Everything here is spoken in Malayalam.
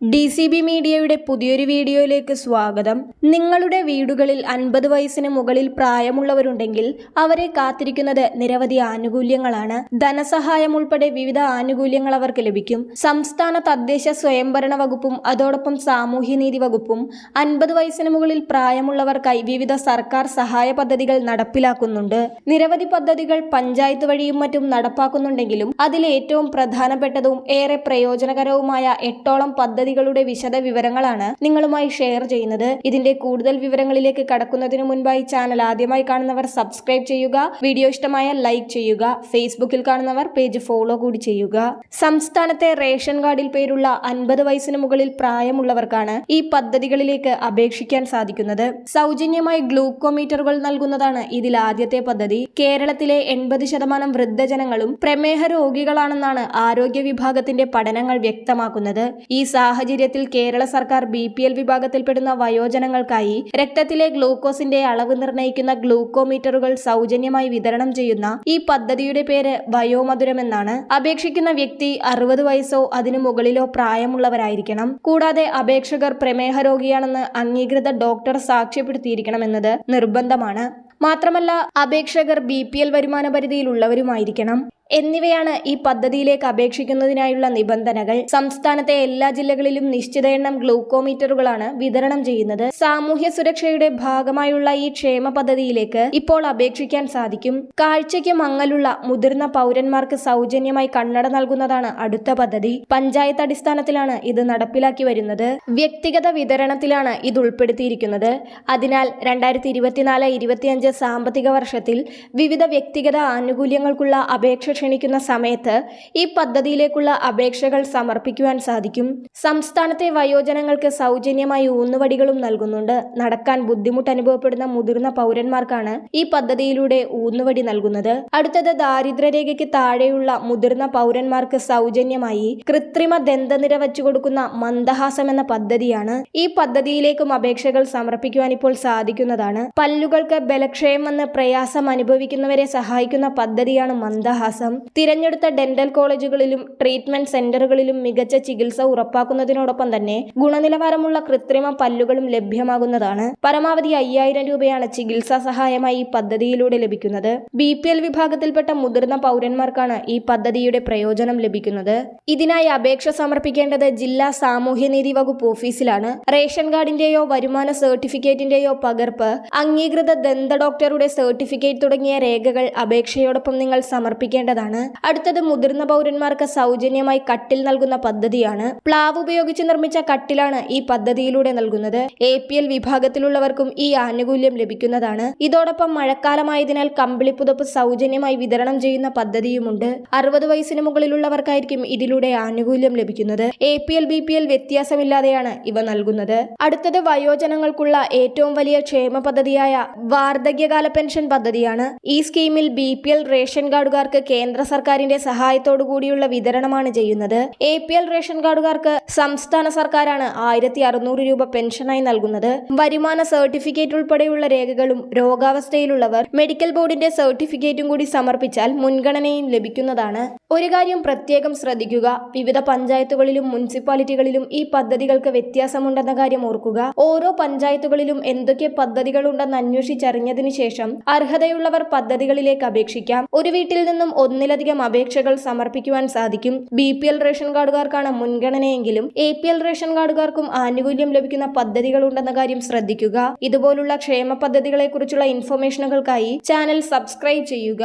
ഡി സി ബി മീഡിയയുടെ പുതിയൊരു വീഡിയോയിലേക്ക് സ്വാഗതം. നിങ്ങളുടെ വീടുകളിൽ അൻപത് വയസ്സിന് മുകളിൽ പ്രായമുള്ളവരുണ്ടെങ്കിൽ അവരെ കാത്തിരിക്കുന്നത് നിരവധി ആനുകൂല്യങ്ങളാണ്. ധനസഹായം ഉൾപ്പെടെ വിവിധ ആനുകൂല്യങ്ങൾ അവർക്ക് ലഭിക്കും. സംസ്ഥാന തദ്ദേശ സ്വയംഭരണ വകുപ്പും അതോടൊപ്പം സാമൂഹ്യനീതി വകുപ്പും അൻപത് വയസ്സിന് മുകളിൽ പ്രായമുള്ളവർക്കായി വിവിധ സർക്കാർ സഹായ പദ്ധതികൾ നടപ്പിലാക്കുന്നുണ്ട്. നിരവധി പദ്ധതികൾ പഞ്ചായത്ത് വഴിയും മറ്റും നടപ്പാക്കുന്നുണ്ടെങ്കിലും അതിൽ ഏറ്റവും പ്രധാനപ്പെട്ടതും ഏറെ പ്രയോജനകരവുമായ എട്ടോളം പദ്ധതികളുടെ വിശദ വിവരങ്ങളാണ് നിങ്ങളുമായി ഷെയർ ചെയ്യുന്നത്. ഇതിന്റെ കൂടുതൽ വിവരങ്ങളിലേക്ക് കടക്കുന്നതിന് മുൻപായി ചാനൽ ആദ്യമായി കാണുന്നവർ സബ്സ്ക്രൈബ് ചെയ്യുക. വീഡിയോ ഇഷ്ടമായ ലൈക്ക് ചെയ്യുക. ഫേസ്ബുക്കിൽ കാണുന്നവർ പേജ് ഫോളോ കൂടി ചെയ്യുക. സംസ്ഥാനത്തെ റേഷൻ കാർഡിൽ പേരുള്ള അൻപത് വയസ്സിന് മുകളിൽ പ്രായമുള്ളവർക്കാണ് ഈ പദ്ധതികളിലേക്ക് അപേക്ഷിക്കാൻ സാധിക്കുന്നത്. സൗജന്യമായി ഗ്ലൂക്കോമീറ്ററുകൾ നൽകുന്നതാണ് ഇതിൽ ആദ്യത്തെ പദ്ധതി. കേരളത്തിലെ എൺപത് ശതമാനം വൃദ്ധജനങ്ങളും പ്രമേഹ രോഗികളാണെന്നാണ് ആരോഗ്യ വിഭാഗത്തിന്റെ പഠനങ്ങൾ വ്യക്തമാക്കുന്നത്. ഈ സാഹചര്യത്തിൽ കേരള സർക്കാർ ബി പി എൽ വിഭാഗത്തിൽപ്പെടുന്ന വയോജനങ്ങൾക്കായി രക്തത്തിലെ ഗ്ലൂക്കോസിന്റെ അളവ് നിർണയിക്കുന്ന ഗ്ലൂക്കോമീറ്ററുകൾ സൗജന്യമായി വിതരണം ചെയ്യുന്ന ഈ പദ്ധതിയുടെ പേര് വയോമധുരമെന്നാണ്. അപേക്ഷിക്കുന്ന വ്യക്തി അറുപത് വയസ്സോ അതിനു മുകളിലോ പ്രായമുള്ളവരായിരിക്കണം. കൂടാതെ അപേക്ഷകർ പ്രമേഹ രോഗിയാണെന്ന് അംഗീകൃത ഡോക്ടർ സാക്ഷ്യപ്പെടുത്തിയിരിക്കണമെന്നത് നിർബന്ധമാണ്. മാത്രമല്ല അപേക്ഷകർ ബി പി എൽ വരുമാന പരിധിയിലുള്ളവരുമായിരിക്കണം. എന്നിവയാണ് ഈ പദ്ധതിയിലേക്ക് അപേക്ഷിക്കുന്നതിനായുള്ള നിബന്ധനകൾ. സംസ്ഥാനത്തെ എല്ലാ ജില്ലകളിലും നിശ്ചിത എണ്ണം ഗ്ലൂക്കോമീറ്ററുകളാണ് വിതരണം ചെയ്യുന്നത്. സാമൂഹ്യ സുരക്ഷയുടെ ഭാഗമായുള്ള ഈ ക്ഷേമ പദ്ധതിയിലേക്ക് ഇപ്പോൾ അപേക്ഷിക്കാൻ സാധിക്കും. കാഴ്ചയ്ക്ക് മങ്ങലുള്ള മുതിർന്ന പൗരന്മാർക്ക് സൗജന്യമായി കണ്ണട നൽകുന്നതാണ് അടുത്ത പദ്ധതി. പഞ്ചായത്ത് അടിസ്ഥാനത്തിലാണ് ഇത് നടപ്പിലാക്കി വരുന്നത്. വ്യക്തിഗത വിതരണത്തിലാണ് ഇത് ഉൾപ്പെടുത്തിയിരിക്കുന്നത്. അതിനാൽ രണ്ടായിരത്തി ഇരുപത്തിനാല് ഇരുപത്തിയഞ്ച് സാമ്പത്തിക വർഷത്തിൽ വിവിധ വ്യക്തിഗത ആനുകൂല്യങ്ങൾക്കുള്ള അപേക്ഷ ക്ഷണിക്കുന്ന സമയത്ത് ഈ പദ്ധതിയിലേക്കുള്ള അപേക്ഷകൾ സമർപ്പിക്കുവാൻ സാധിക്കും. സംസ്ഥാനത്തെ വയോജനങ്ങൾക്ക് സൗജന്യമായി ഊന്നുവടികളും നൽകുന്നുണ്ട്. നടക്കാൻ ബുദ്ധിമുട്ട് അനുഭവപ്പെടുന്ന മുതിർന്ന പൗരന്മാർക്കാണ് ഈ പദ്ധതിയിലൂടെ ഊന്നുവടി നൽകുന്നത്. അടുത്തത് ദാരിദ്ര്യരേഖയ്ക്ക് താഴെയുള്ള മുതിർന്ന പൗരന്മാർക്ക് സൗജന്യമായി കൃത്രിമ ദന്തനിര വെച്ചു കൊടുക്കുന്ന മന്ദഹാസം എന്ന പദ്ധതിയാണ് ഈ പദ്ധതിയിലേക്കും അപേക്ഷകൾ സമർപ്പിക്കുവാൻ ഇപ്പോൾ സാധിക്കുന്നതാണ്. പല്ലുകൾക്ക് ബലക്ഷയം വന്ന് പ്രയാസം അനുഭവിക്കുന്നവരെ സഹായിക്കുന്ന പദ്ധതിയാണ് മന്ദഹാസം. തിരഞ്ഞെടുത്ത ഡെന്റൽ കോളേജുകളിലും ട്രീറ്റ്മെന്റ് സെന്ററുകളിലും മികച്ച ചികിത്സ ഉറപ്പാക്കുന്നതിനോടൊപ്പം തന്നെ ഗുണനിലവാരമുള്ള കൃത്രിമ പല്ലുകളും ലഭ്യമാകുന്നതാണ്. പരമാവധി അയ്യായിരം രൂപയാണ് ചികിത്സാ സഹായമായി ഈ പദ്ധതിയിലൂടെ ലഭിക്കുന്നത്. ബി പി എൽ വിഭാഗത്തിൽപ്പെട്ട മുതിർന്ന പൗരന്മാർക്കാണ് ഈ പദ്ധതിയുടെ പ്രയോജനം ലഭിക്കുന്നത്. ഇതിനായി അപേക്ഷ സമർപ്പിക്കേണ്ടത് ജില്ലാ സാമൂഹ്യനീതി വകുപ്പ് ഓഫീസിലാണ്. റേഷൻ കാർഡിന്റെയോ വരുമാന സർട്ടിഫിക്കറ്റിന്റെയോ പകർപ്പ് അംഗീകൃത ദന്ത ഡോക്ടറുടെ സർട്ടിഫിക്കറ്റ് തുടങ്ങിയ രേഖകൾ അപേക്ഷയോടൊപ്പം നിങ്ങൾ സമർപ്പിക്കേണ്ടതാണ്. അടുത്തത് മുതിർന്ന പൗരന്മാർക്ക് സൗജന്യമായി കട്ടിൽ നൽകുന്ന പദ്ധതിയാണ്. പ്ലാവ് ഉപയോഗിച്ച് നിർമ്മിച്ച കട്ടിലാണ് ഈ പദ്ധതിയിലൂടെ നൽകുന്നത്. എ പി എൽ വിഭാഗത്തിലുള്ളവർക്കും ഈ ആനുകൂല്യം ലഭിക്കുന്നതാണ്. ഇതോടൊപ്പം മഴക്കാലമായതിനാൽ കമ്പിളിപ്പുതപ്പ് സൗജന്യമായി വിതരണം ചെയ്യുന്ന പദ്ധതിയുമുണ്ട്. അറുപത് വയസ്സിന് മുകളിലുള്ളവർക്കായിരിക്കും ഇതിലൂടെ ആനുകൂല്യം ലഭിക്കുന്നത്. A P L B P L വ്യത്യാസമില്ലാതെയാണ് ഇവ നൽകുന്നത്. അടുത്തത് വയോജനങ്ങൾക്കുള്ള ഏറ്റവും വലിയ ക്ഷേമ പദ്ധതിയായ വാർദ്ധക്യകാല പെൻഷൻ പദ്ധതിയാണ്. ഈ സ്കീമിൽ ബി പി എൽ റേഷൻ കാർഡുകാർക്ക് കേന്ദ്ര സർക്കാരിന്റെ സഹായത്തോടു കൂടിയുള്ള വിതരണമാണ് ചെയ്യുന്നത്. എ പി എൽ റേഷൻ കാർഡുകാർക്ക് സംസ്ഥാന സർക്കാരാണ് ആയിരത്തി അറുന്നൂറ് രൂപ പെൻഷനായി നൽകുന്നത്. വരുമാന സർട്ടിഫിക്കറ്റ് ഉൾപ്പെടെയുള്ള രേഖകളും രോഗാവസ്ഥയിലുള്ളവർ മെഡിക്കൽ ബോർഡിന്റെ സർട്ടിഫിക്കറ്റും കൂടി സമർപ്പിച്ചാൽ മുൻഗണനയും ലഭിക്കുന്നതാണ്. ഒരു കാര്യം പ്രത്യേകം ശ്രദ്ധിക്കുക. വിവിധ പഞ്ചായത്തുകളിലും മുനിസിപ്പാലിറ്റികളിലും ഈ പദ്ധതികൾക്ക് വ്യത്യാസമുണ്ടെന്ന കാര്യം ഓർക്കുക. ഓരോ പഞ്ചായത്തുകളിലും എന്തൊക്കെ പദ്ധതികളുണ്ടെന്ന് അന്വേഷിച്ചറിഞ്ഞതിനു ശേഷം അർഹതയുള്ളവർ പദ്ധതികളിലേക്ക് അപേക്ഷിക്കാം. ഒരു വീട്ടിൽ നിന്നും ഒന്നിലധികം അപേക്ഷകൾ സമർപ്പിക്കുവാൻ സാധിക്കും. ബി പി എൽ റേഷൻ കാർഡുകാർക്കാണ് മുൻഗണനയെങ്കിലും എ പി എൽ റേഷൻ കാർഡുകാർക്കും ആനുകൂല്യം ലഭിക്കുന്ന പദ്ധതികളുണ്ടെന്ന കാര്യം ശ്രദ്ധിക്കുക. ഇതുപോലുള്ള ക്ഷേമ പദ്ധതികളെക്കുറിച്ചുള്ള ഇൻഫർമേഷനുകൾക്കായി ചാനൽ സബ്സ്ക്രൈബ് ചെയ്യുക.